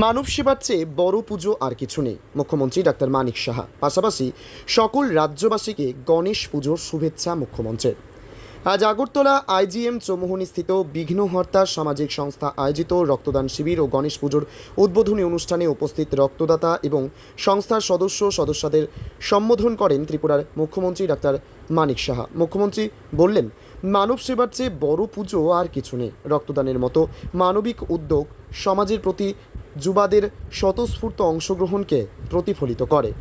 মানব সেবার চেয়ে বড় পুজো আর কিছু নেই, মুখ্যমন্ত্রী ডাক্তার মানিক সাহা। পাশাপাশি সকল রাজ্যবাসীকে গণেশ পুজোর শুভেচ্ছা মুখ্যমন্ত্রীর। আজ আগরতলা আইজিএম চৌমোহনী স্থিত বিঘ্নহর্তা সামাজিক সংস্থা আয়োজিত রক্তদান শিবির ও গণেশ পুজোর উদ্বোধনী অনুষ্ঠানে উপস্থিত রক্তদাতা এবং সংস্থার সদস্য সদস্যদের সম্বোধন করেন ত্রিপুরার মুখ্যমন্ত্রী ডাক্তার মানিক সাহা। মুখ্যমন্ত্রী বললেন, মানব সেবার চেয়ে বড় পুজো আর কিছু নেই। রক্তদানের মতো মানবিক উদ্যোগ সমাজের প্রতি যুবাদের স্বতঃস্ফূর্ত অংশগ্রহণকে প্রতিফলিত করে।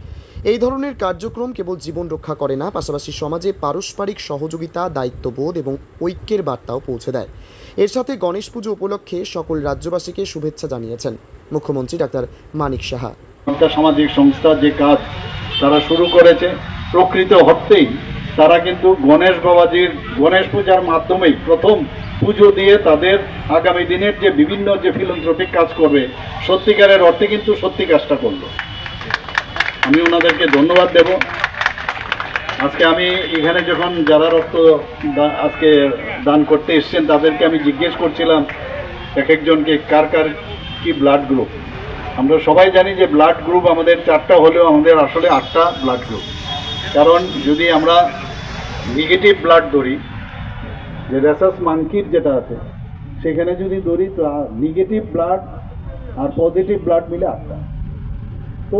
এই ধরনের কার্যক্রম কেবল জীবন রক্ষা করে না, পাশাপাশি সমাজে পারস্পরিক সহযোগিতা, দায়িত্ববোধ এবং ঐক্যের বার্তাও পৌঁছে দেয়। এর সাথে গণেশ পুজো উপলক্ষে সকল রাজ্যবাসীকে শুভেচ্ছা জানিয়েছেন মুখ্যমন্ত্রী ডাক্তার মানিক সাহা। সামাজিক সংস্থা যে কাজ তারা শুরু করেছে, প্রকৃত অর্থেই তারা কিন্তু গণেশ বাবাজির গণেশ পূজার মাধ্যমেই প্রথম পুজো দিয়ে তাদের আগামী দিনের যে বিভিন্ন যে ফিলন্থ্রপিক কাজ করবে, সত্যিকারের অর্থে কিন্তু সত্যি কাজটা করল। আমি ওনাদেরকে ধন্যবাদ দেব। আজকে আমি এখানে যখন যারা রক্ত আজকে দান করতে এসছেন, তাদেরকে আমি জিজ্ঞেস করছিলাম, এক একজনকে কার কার কি ব্লাড গ্রুপ আমরা সবাই জানি যে ব্লাড গ্রুপ আমাদের চারটা হলেও আমাদের আসলে আটটা ব্লাড গ্রুপ কারণ যদি আমরা নেগেটিভ ব্লাড ধরি যে রেসাস মাঙ্কির যেটা আছে, সেখানে যদি ধরি নেগেটিভ ব্লাড আর পজিটিভ ব্লাড মিলে আটটা। তো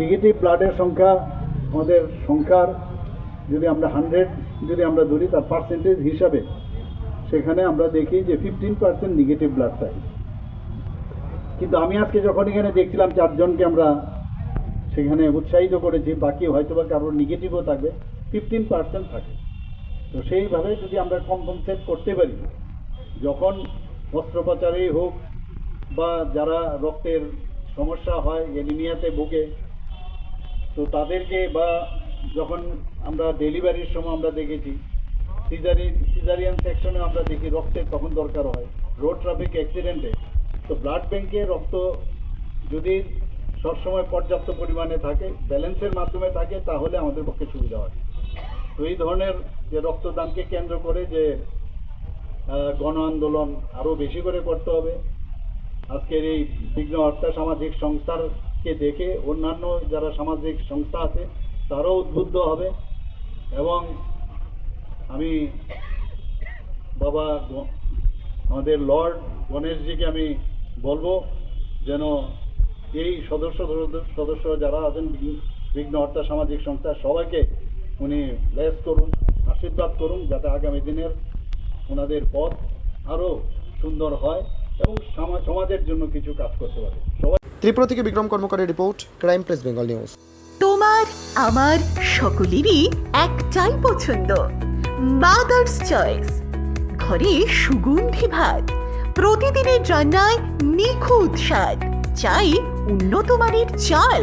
নেগেটিভ ব্লাডের সংখ্যা, আমাদের সংখ্যার যদি আমরা হান্ড্রেড যদি আমরা ধরি, তার পার্সেন্টেজ হিসাবে সেখানে আমরা দেখি যে ফিফটিন পার্সেন্ট নেগেটিভ ব্লাড থাকে কিন্তু আমি আজকে যখন এখানে দেখছিলাম চারজনকে আমরা সেখানে উৎসাহিত করেছি, বাকি হয়তো বা কারোর নেগেটিভও থাকবে ফিফটিন পার্সেন্ট থাকে। তো সেইভাবে যদি আমরা কম্পনসেট করতে পারি, যখন অস্ত্রোপচারেই হোক বা যারা রক্তের সমস্যা হয় অ্যানিমিয়াতে ভোগে, তো তাদেরকে বা যখন আমরা ডেলিভারির সময় আমরা দেখেছি সিজারি সিজারিয়ান সেকশনে আমরা দেখি রক্তের তখন দরকার হয়। রোড ট্রাফিক অ্যাক্সিডেন্টে তো ব্লাড ব্যাংকে রক্ত যদি সবসময় পর্যাপ্ত পরিমাণে থাকে ব্যালেন্সের মাধ্যমে থাকে, তাহলে আমাদের পক্ষে সুবিধা হয়। তো এই ধরনের যে রক্তদানকে কেন্দ্র করে যে গণ আন্দোলন আরও বেশি করে করতে হবে। আজকের এই বিঘ্ন হত্যা সামাজিক সংস্থারকে দেখে অন্যান্য যারা সামাজিক সংস্থা আছে, তারাও উদ্বুদ্ধ হবে এবং আমি বাবা আমাদের লর্ড গণেশজিকে আমি বলব যেন এই সদস্য সদস্য যারা আছেন, বিঘ্ন- বিঘ্ন হত্যা সামাজিক সংস্থা সবাইকে উনি ব্লেস করুন। আশীর্বাদ করুন যাতে আগামী দিনের ওনাদের পথ আরও সুন্দর হয় এবং সমা- সমাজের জন্য কিছু কাজ করতে পারে। সবাই ত্রিপুরা থেকে Bikram কর্মকারের report crime press Bengal news. তোমার আমার সকলেরই একটাই পছন্দ মাদার্স চয়েস ঘরে সুগন্ধি ভাত প্রতিদিনের রান্নায় নিখুঁত স্বাদ চাই উন্নত মানের চাল।